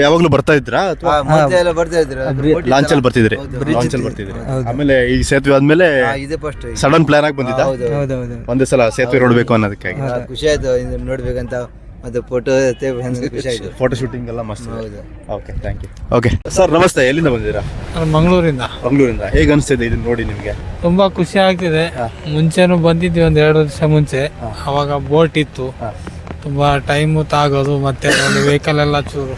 ಯಾವಾಗ್ಲೂ ಬರ್ತಾ ಇದ್ರಾ ಅಥವಾ ಮೊದಲೇ ಎಲ್ಲ ಬರ್ತಾ ಇದ್ರು. ಬರ್ತಿದ್ರೆ ಬರ್ತಿದ್ರಿ ಲಾಂಚಲ್ಲಿ ಬರ್ತಿದ್ರಿ ಆಮೇಲೆ ಈ ಸೇತುವೆ ಆದ್ಮೇಲೆ ಇದೆ ಫಸ್ಟ್ ಸಡನ್ ಪ್ಲಾನ್ ಆಗಿ ಬಂದಿದ್ದ ಹೌದೌದು ಒಂದೇ ಸಲ ಸೇತುವೆ ನೋಡ್ಬೇಕು ಅನ್ನೋದಕ್ಕಾಗಿ. ಖುಷಿ ಆಯ್ತು. ನೋಡ್ಬೇಕಂತ ಮತ್ತೆ ಫೋಟೋ ಖುಷಿ ಆಯ್ತು. ಫೋಟೋ ಶೂಟಿಂಗ್ ಎಲ್ಲ ಮಸ್ತ್ ಹೌದು. Okay thank you okay sir ನಮಸ್ತೆ. ಎಲ್ಲಿಂದ ಬಂದಿದ್ದೀರಾ? ಮಂಗಳೂರಿಂದ. ಮಂಗಳೂರಿಂದ. ಹೇಗೆ ಅನಿಸ್ತಿದೆ ಇದನ್ನ ನೋಡಿ ನಿಮಗೆ? ತುಂಬಾ ಖುಷಿ ಆಗ್ತಿದೆ. ಮುಂಚೆನೂ ಬಂದಿದ್ವಿ ಒಂದ್ ಎರಡು ವರ್ಷ ಮುಂಚೆ. ಅವಾಗ ಬೋಟ್ ಇತ್ತು. ತುಂಬಾ ಟೈಮು ತಾಗೋದು ಮತ್ತೆ ವೆಹಿಕಲ್ ಎಲ್ಲ ಚೂರು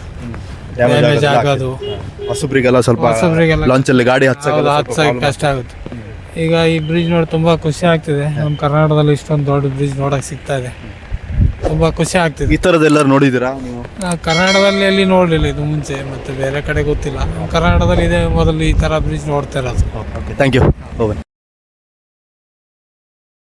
ಡ್ಯಾಮೇಜ್ ಆಗೋದು. ಹೊಸಬ್ರಿಗೆಲ್ಲ ಸ್ವಲ್ಪ ಹೊಸಬ್ರಿಗೆಲ್ಲ- ಲಾಂಚಲ್ಲಿ ಗಾಡಿ ಹತ್ಸಕ್ಕೆ ಕಷ್ಟ ಆಗುತ್ತೆ. ಈಗ ಈ ಬ್ರಿಡ್ಜ್ ನೋಡಿ ತುಂಬಾ ಖುಷಿ ಆಗ್ತಿದೆ. ನಮ್ಮ ಕರ್ನಾಟಕದಲ್ಲಿ ಇಷ್ಟೊಂದು ದೊಡ್ಡ ಬ್ರಿಡ್ಜ್ ನೋಡಕ್ ಸಿಗ್ತಾ ಇದೆ. ತುಂಬಾ ಖುಷಿ ಆಗ್ತಿದೆ. ಈ ಥರದ್ದೆಲ್ಲರೂ ನೋಡಿದ್ದೀರಾ ನೀವು? ಕರ್ನಾಟಕದಲ್ಲಿ ಎಲ್ಲಿ ನೋಡಲಿಲ್ಲ ಇದು ಮುಂಚೆ ಮತ್ತೆ ಬೇರೆ ಕಡೆ ಗೊತ್ತಿಲ್ಲ. ನಮ್ಮ ಕರ್ನಾಟಕದಲ್ಲಿ ಇದೇ ಮೊದಲು ಈ ತರ ಬ್ರಿಡ್ಜ್ ನೋಡ್ತಾ ಇರೋದು. Okay thank you oven